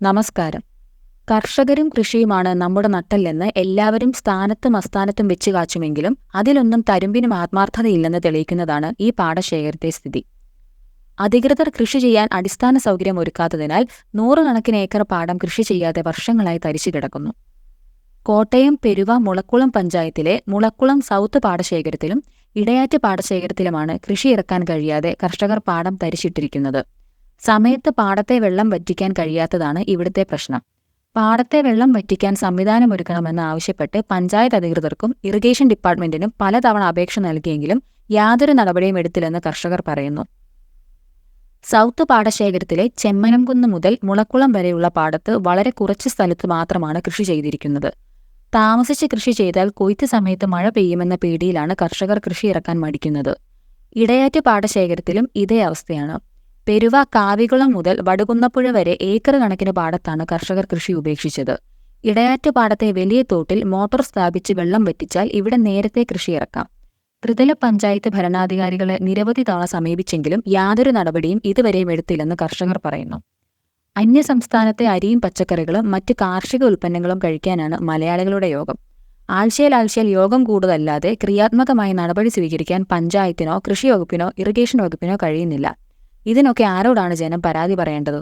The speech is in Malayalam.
നമസ്കാരം. കർഷകരും കൃഷിയുമാണ് നമ്മുടെ നട്ടല്ലെന്ന് എല്ലാവരും സ്ഥാനത്തും അസ്ഥാനത്തും വെച്ച് കാച്ചുമെങ്കിലും അതിലൊന്നും തരുമ്പിനും ആത്മാർത്ഥതയില്ലെന്ന് തെളിയിക്കുന്നതാണ് ഈ പാടശേഖരത്തെ സ്ഥിതി. അധികൃതർ കൃഷി ചെയ്യാൻ അടിസ്ഥാന സൗകര്യം ഒരുക്കാത്തതിനാൽ നൂറുകണക്കിന് ഏക്കർ പാടം കൃഷി ചെയ്യാതെ വർഷങ്ങളായി തരിച്ചു കിടക്കുന്നു. കോട്ടയം പെരുവ മുളക്കുളം പഞ്ചായത്തിലെ മുളക്കുളം സൗത്ത് പാടശേഖരത്തിലും ഇടയാറ്റ് പാടശേഖരത്തിലുമാണ് കൃഷി ഇറക്കാൻ കഴിയാതെ കർഷകർ പാടം തരിച്ചിട്ടിരിക്കുന്നത് സമയത്ത് പാടത്തെ വെള്ളം വറ്റിക്കാൻ കഴിയാത്തതാണ് ഇവിടുത്തെ പ്രശ്നം. പാടത്തെ വെള്ളം വറ്റിക്കാൻ സംവിധാനമൊരുക്കണമെന്ന് ആവശ്യപ്പെട്ട് പഞ്ചായത്ത് അധികൃതർക്കും ഇറിഗേഷൻ ഡിപ്പാർട്ട്മെന്റിനും പലതവണ അപേക്ഷ നൽകിയെങ്കിലും യാതൊരു നടപടിയും എടുത്തില്ലെന്ന് കർഷകർ പറയുന്നു. സൗത്ത് പാടശേഖരത്തിലെ ചെമ്മനംകുന്ന് മുതൽ മുളക്കുളം വരെയുള്ള പാടത്ത് വളരെ കുറച്ച് സ്ഥലത്ത് മാത്രമാണ് കൃഷി ചെയ്തിരിക്കുന്നത്. താമസിച്ച് കൃഷി ചെയ്താൽ കൊയ്ത്ത് സമയത്ത് മഴ പെയ്യുമെന്ന പേടിയിലാണ് കർഷകർ കൃഷി ഇറക്കാൻ മടിക്കുന്നത്. ഇടയാറ്റ് പാടശേഖരത്തിലും ഇതേ അവസ്ഥയാണ്. പെരുവ കാവികുളം മുതൽ വടുകുന്നപ്പുഴ വരെ ഏക്കർ കണക്കിന് പാടത്താണ് കർഷകർ കൃഷി ഉപേക്ഷിച്ചത്. ഇടയാറ്റ് പാടത്തെ വലിയ തോട്ടിൽ മോട്ടോർ സ്ഥാപിച്ച് വെള്ളം വറ്റിച്ചാൽ ഇവിടെ നേരത്തെ കൃഷി ഇറക്കാം. ത്രിതല പഞ്ചായത്ത് ഭരണാധികാരികളെ നിരവധി തവണ സമീപിച്ചെങ്കിലും യാതൊരു നടപടിയും ഇതുവരെയും എടുത്തില്ലെന്ന് കർഷകർ പറയുന്നു. അന്യസംസ്ഥാനത്തെ അരിയും പച്ചക്കറികളും മറ്റ് കാർഷിക ഉൽപ്പന്നങ്ങളും കഴിക്കാനാണ് മലയാളികളുടെ യോഗം. ആഴ്ചയിൽ ആഴ്ചയിൽ യോഗം കൂടുതലല്ലാതെ ക്രിയാത്മകമായി നടപടി സ്വീകരിക്കാൻ പഞ്ചായത്തിനോ കൃഷി വകുപ്പിനോ ഇറിഗേഷൻ വകുപ്പിനോ കഴിയുന്നില്ല. ഇതിനൊക്കെ ആരോടാണ് ജനം പരാതി പറയേണ്ടത്?